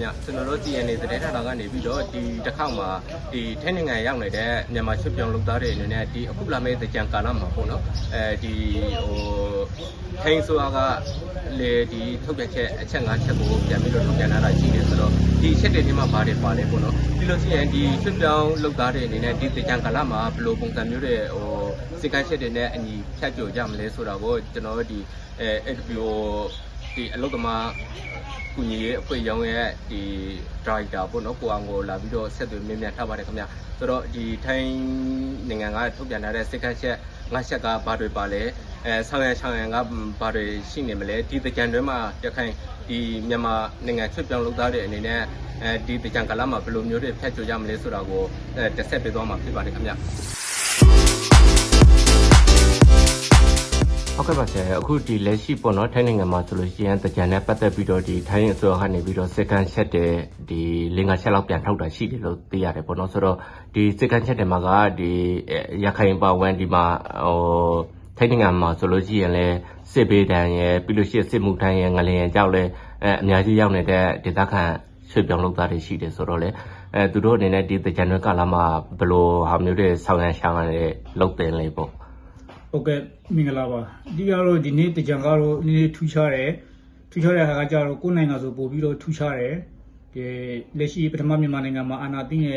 ဗျကျွန်တော်တို့ TNA သတင်းဌာနကနေပြီးတော့ဒီတစ်ခေါက်မှာဒီထိုင်းနိုင်ငံရောက်နေတဲ့မြန်မာချွတ်ပြောင်းလုပ်သားတွေအနေနဲ့ဒီအခုလာမယ့်တကြံကာလမှာပေါ့နော်အဲဒီဟိုထိုင်းဆိုတာကလေဒီထုတ်ပြန်ချက်အချက်၅ချက်ကိုပြန်ပြီးတော့ထုတ်ပြန်လာတာရှိတယ်ဆိုတော့ဒီအချက်တွေဒီမှာပါတယ်ပါလေပေါ့နော်ပြီးလို့ရှိရင်ဒီချွတ်ပြောင်းလုပ်သားတွေအနေနဲ့ဒီတကြံကာလမှာဘယ်လိုပုံစံမျိုးတွေဟိုစိတ်ကန်းချက်တွေနဲ့အညီဖြတ်ကျော်ကြမလဲဆိုတာကိုကျွန်တော်တို့ဒီအဲ AWO ဒီအလုတ်သမားကုညီရေးအဖွဲ့ရောင်းရဲ့ဒီ driver ပေါ့နော်ကိုအောင်ကိုလာပြီးတော့ဆက်သွယ်မြင်မြန်ထားပါတယ်ခင်ဗျဆိုတော့ဒီထိုင်းနိုင်ငံကထုတ်ပြန်ထားတဲ့စိတ်ကန်းချက်ငါချက်ကဘာတွေပါလဲအဲဆောင်းရန်ဆောင်းရန်ကဘာတွေရှိနေမလဲဒီတကြံတွဲမှာရခိုင်ဒီမြန်မာနိုင်ငံချွတ်ပြောင်းလုပ်သားတွေအနေနဲ့အဲဒီတကြံကာလမှာဘယ်လိုမျိုးတွေဖျက်ချေကြမလဲဆိုတာကိုအဲတစ်ဆက်ပေးသွားမှာဖြစ်ပါတယ်ခင်ဗျ ဟုတ်ကဲ့ပါဆရာအခုဒီလက်ရှိပေါ့နော်ထိုင်းနိုင်ငံမှာဆိုလို့ရှိရင်တကြံနဲ့ပတ်သက်ပြီးတော့ဒီထိုင်းအစိုးရကနေပြီးတော့စကန်ချက်တဲ့ဒီလင်္ကာချက်လောက်ပြန်ထုတ်တာရှိတယ်လို့သိရတယ်ပေါ့နော်ဆိုတော့ဒီစကန်ချက်တွေမှာကဒီရခိုင်ပါဝန်ဒီမှာဟိုထိုင်းနိုင်ငံမှာဆိုလို့ရှိရင်လည်းစစ်ဘေးဒဏ်ရယ်ပြီးလို့ရှိရင်စစ်မှုထမ်းရယ်ငလျင်ကြောက်လဲအဲအများကြီးရောက်နေတဲ့ဒေသခံရွှေ့ပြောင်းလုပ်သားတွေရှိတယ်ဆိုတော့လေအဲသူတို့အနေနဲ့ဒီတကြံတွေကာလမှာဘယ်လိုဟာမျိုးတွေဆောင်ရန်ရှောင်းရတဲ့လုပ်တယ်လေပေါ့ ဟုတ်ကဲ့မင်္ဂလာပါအဓိကတော့ဒီနေ့တကြံကတော့နည်းနည်းထူးခြားတယ်ထူးခြားတဲ့ဟာကကြတော့ကိုယ်နိုင်ငံဆိုပို့ပြီးတော့ထူးခြားတယ်ဒီလက်ရှိပထမမြန်မာနိုင်ငံမှာအာဏာသိမ်းရ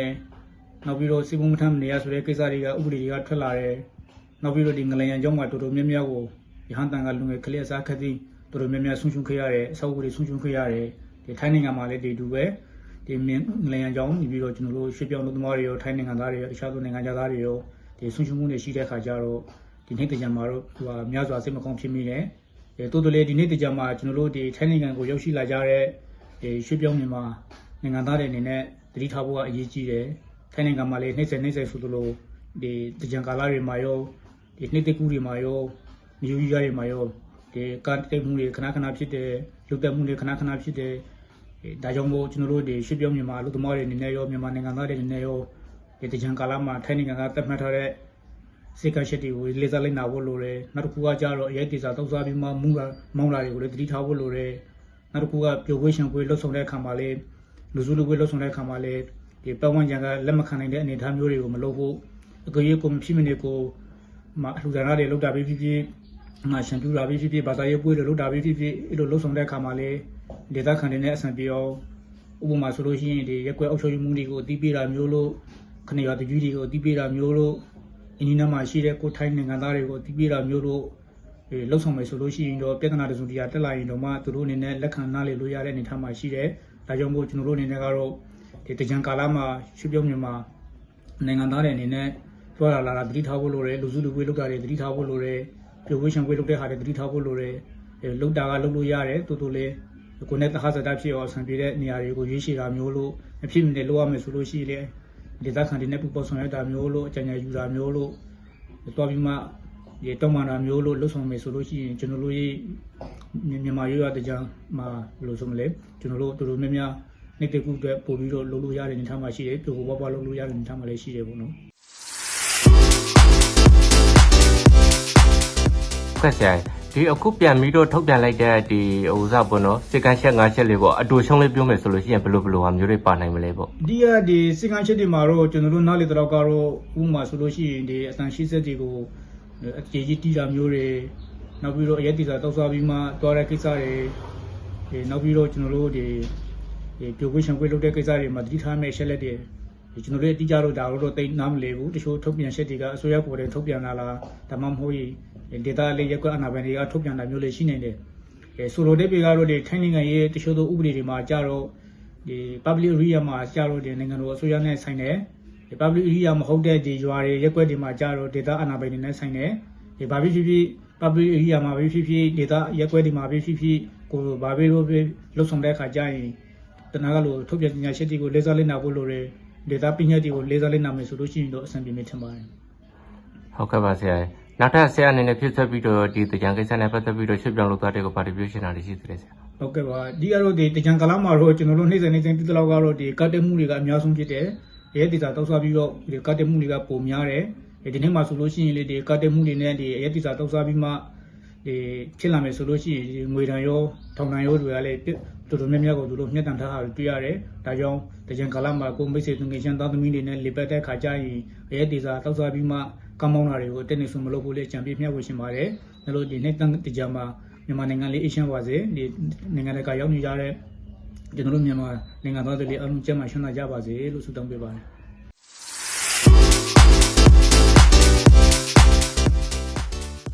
နောက်ပြီးတော့စီပုံမထမ်းနေရဆိုတဲ့ကိစ္စတွေကဥပဒေတွေကထွက်လာတယ်နောက်ပြီးတော့ဒီငလျင်ကြောင်းမှာတော်တော်များများကိုရဟန်းတန်ကလူငယ်ကလေးအစားခက်သိတော်တော်များများဆုံးရှုံးခဲ့ရတယ်အဆောက်အဦတွေဆုံးရှုံးခဲ့ရတယ်ဒီထိုင်းနိုင်ငံမှာလည်းဒီတူပဲဒီငလျင်ကြောင်းပြီးတော့ကျွန်တော်တို့ရွှေ့ပြောင်းလူသမားတွေရောထိုင်းနိုင်ငံသားတွေရောတခြားသောနိုင်ငံသားတွေရောဒီဆုံးရှုံးမှုတွေရှိတဲ့ခါကျတော့ ဒီနေ့တကြံမှာတော့သူကများစွာစိတ်မကောင်းဖြစ်မိတယ်။အဲတိုးတိုးလေးဒီနေ့တကြံမှာကျွန်တော်တို့ဒီထိုင်းနိုင်ငံကိုရောက်ရှိလာကြတဲ့ဒီရွှေ့ပြောင်းမြန်မာနိုင်ငံသားတွေအနေနဲ့တတိထားဖို့ကအရေးကြီးတယ်။ထိုင်းနိုင်ငံမှာလည်းနှိမ့်ဆက်နှိမ့်ဆက်ဆိုသလိုဒီတကြံကာလတွေမှာရောဒီနှိမ့်သက်ကူတွေမှာရောမြို့ကြီးတွေမှာရောဒီကာတိတ်မှုတွေခဏခဏဖြစ်တယ်လူတက်မှုတွေခဏခဏဖြစ်တယ်အဲဒါကြောင့်မို့ကျွန်တော်တို့ဒီရွှေ့ပြောင်းမြန်မာလူသမားတွေအနေနဲ့ရောမြန်မာနိုင်ငံသားတွေအနေနဲ့ရောဒီတကြံကာလမှာထိုင်းနိုင်ငံကသတ်မှတ်ထားတဲ့ စိတ်ကရှက်တွေကိုလေးစားလိုက်နာဖို့လိုတယ်နောက်တစ်ခုကကြတော့အရေးတေစာတောက်စားပြီးမှမူလာမောင်းလာတွေကိုလည်းတတိထားဖို့လိုတယ်နောက်တစ်ခုကပျော်ဝေးရှင်ခွေလှုပ်ဆောင်တဲ့အခါမှာလည်းလူစုလူဝေးလှုပ်ဆောင်တဲ့အခါမှာလည်းဒီပတ်ဝန်းကျင်ကလက်မခံနိုင်တဲ့အနေအထားမျိုးတွေကိုမလုပ်ဖို့အကြိမ်ကိုမဖြစ်မနေကိုမအလှူဒါနတွေလုပ်တာပြီးဖြစ်ဖြစ်ငါရှင်ပြူတာပြီးဖြစ်ဖြစ်ဘာသာရေးပွဲတွေလုပ်တာပြီးဖြစ်ဖြစ်အဲ့လိုလှုပ်ဆောင်တဲ့အခါမှာလည်းဒေသခံတွေနဲ့အဆင်ပြေအောင်ဥပမာဆိုလို့ရှိရင်ဒီရက်ွက်အောက်ချုပ်မှုတွေကိုအတိပေးတာမျိုးလို့ခဏရတကြီးတွေကိုအတိပေးတာမျိုးလို့ အင်းဒီနားမှာရှိတဲ့ကိုထိုင်းနိုင်ငံသားတွေကိုတည်ပြတာမျိုးတို့အဲလှုပ်ဆောင်မယ်ဆိုလို့ရှိရင်တော့ပြဿနာတစုံတရာတက်လာရင်တော့မှသူတို့အနေနဲ့လက်ခံနားလေလို့ရတဲ့အနေအထားမှာရှိတယ်။ဒါကြောင့်မို့ကျွန်တော်တို့အနေနဲ့ကတော့ဒီတကြံကာလမှာရွှေပြုံးမြန်မာနိုင်ငံသားတွေအနေနဲ့သွားလာလာတာတတိထားဖို့လိုတယ်လူစုလူဝေးလုပ်တာတွေတတိထားဖို့လိုတယ်ပြဝေးချံဝေးလုပ်တဲ့ဟာတွေတတိထားဖို့လိုတယ်အဲလုပ်တာကလုပ်လို့ရတယ်တူတူလေးကိုယ်နဲ့တခါစတာဖြစ်အောင်ဆံပြေတဲ့နေရာတွေကိုရွေးချယ်တာမျိုးလို့အဖြစ်မြင်တယ်လို့ရမယ်ဆိုလို့ရှိရင် ဒေသခံတွေနဲ့ပူပေါင်းဆောင်ရွက်တာမျိုးလို့အကြံဉာဏ်ယူတာမျိုးလို့တွားပြီးမှဒီတောင်းပန်တာမျိုးလို့လှုပ်ဆောင်မယ်ဆိုလို့ရှိရင်ကျွန်တော်တို့ရဲ့မြန်မာရွာတကြံမှာဘယ်လိုဆိုမလဲကျွန်တော်တို့တို့တို့များများနေတကူအတွက်ပို့ပြီးတော့လုပ်လို့ရတဲ့အနေအထားမှာရှိတယ်ပြိုပေါ်ပွားလုပ်လို့ရတဲ့အနေအထားမှာလည်းရှိတယ်ပေါ့နော်ကက်ဆရာ ဒီအခုပြန်ပြီးတော့ထုတ်ပြန်လိုက်တဲ့ဒီဟိုစားပေါ့နော်စစ်ကန်းချက်၅ချက်လေးပေါ့အတူရှုံးလေးပြောမယ်ဆိုလို့ရှိရင်ဘယ်လိုဘယ်လိုဟာမျိုးတွေပါနိုင်မလဲပေါ့ဒီကဒီစင်ကန်ချက်တွေမှာတော့ကျွန်တော်တို့နားလေတော့ကတော့ဥပမာဆိုလို့ရှိရင်ဒီအတန်ရှိဆက်တွေကိုအခြေကြီးတီးတာမျိုးတွေနောက်ပြီးတော့အရက်တီစာတောက်စားပြီးမှတွားတဲ့ကိစ္စတွေဒီနောက်ပြီးတော့ကျွန်တော်တို့ဒီဒီပြိုကွေးချံကွေးလုပ်တဲ့ကိစ္စတွေမှာတတိထားမဲ့ရှက်လက်တွေ ဒီကျွန်တော်တို့အတိအကျတော့ဒါတော့တိတ်နားမလဲဘူးတချို့ထုတ်ပြန်ချက်တွေကအစိုးရကိုယ်တိုင်ထုတ်ပြန်လာလားဒါမှမဟုတ်ရင်ဒေတာလေးရက်ကွက်အနာပိုင်တွေကထုတ်ပြန်တာမျိုးလေးရှိနေတယ်အဲဆိုလိုတဲ့ပေကတော့ဒီထိုင်းနိုင်ငံရဲ့တချို့သောဥပဒေတွေမှာကြတော့ဒီ public area မှာကြတော့ဒီနိုင်ငံတော်အစိုးရနဲ့ဆိုင်တယ်ဒီ public area မဟုတ်တဲ့ဒီရွာတွေရက်ကွက်တွေမှာကြတော့ဒေတာအနာပိုင်တွေနဲ့ဆိုင်တယ်ဒီဘာဖြစ်ဖြစ်ဖြစ် public area မှာပဲဖြစ်ဖြစ်ဒေတာရက်ကွက်တွေမှာပဲဖြစ်ဖြစ်ကိုဘာပဲလို့ပဲလှုပ်ဆောင်တဲ့အခါကျရင်တနာကလို့ထုတ်ပြန်ညာချက်တွေကိုလေးစားလေးနာဖို့လိုတယ် ဒေတာပညာတွေကိုလေးစားလေးနာမယ်ဆိုလို့ရှိရင်တော့အဆင်ပြေမယ်ထင်ပါတယ်ဟုတ်ကဲ့ပါဆရာနောက်ထပ်ဆရာအနေနဲ့ဖြစ်ဆက်ပြီးတော့ဒီတကြံကိစ္စနဲ့ပတ်သက်ပြီးတော့ချွတ်ပြောင်းလုပ်သားတွေကိုပါတီပြောရှင်းတာတွေရှိသေးတယ်ဆရာဟုတ်ကဲ့ပါဒီကတော့ဒီတကြံကလာမှာတော့ကျွန်တော်တို့နှိမ့်စံနှိမ့်စံတိတလောက်ကတော့ဒီကတ်တက်မှုတွေကအများဆုံးဖြစ်တယ်ရဲဒေတာတောက်စားပြီးတော့ဒီကတ်တက်မှုတွေကပုံများတယ်ဒီနေ့မှာဆိုလို့ရှိရင်လေဒီကတ်တက်မှုတွေနဲ့ဒီရဲဒေတာတောက်စားပြီးမှဒီဖြစ်လာမယ်ဆိုလို့ရှိရင်ငွေတန်ရောထောင်တန်ရောတွေကလည်းတော်တော်တော်များများကိုသူတို့မျက်တန်ထားတာတွေ့ရတယ်ဒါကြောင့် တကြံကာလမှာကိုမိတ်ဆွေသူငယ်ချင်းသားသမီးတွေနဲ့လေပတ်တဲ့ခါကျရင်ရဲတေစာတောက်စားပြီးမှကမောင်းတာတွေကိုတက်နေဆုံးမလုပ်ဘူးလေကြံပြမျှဝေရှင်ပါတယ်ဒါလို့ဒီနေ့တန်တကြံမှာမြန်မာနိုင်ငံလေးအေရှန်ပါစေဒီနိုင်ငံတကာရောက်နေကြတဲ့ကျွန်တော်တို့မြန်မာနိုင်ငံသားတွေလေးအားလုံးကျန်းမာချမ်းသာကြပါစေလို့ဆုတောင်းပေးပါတယ်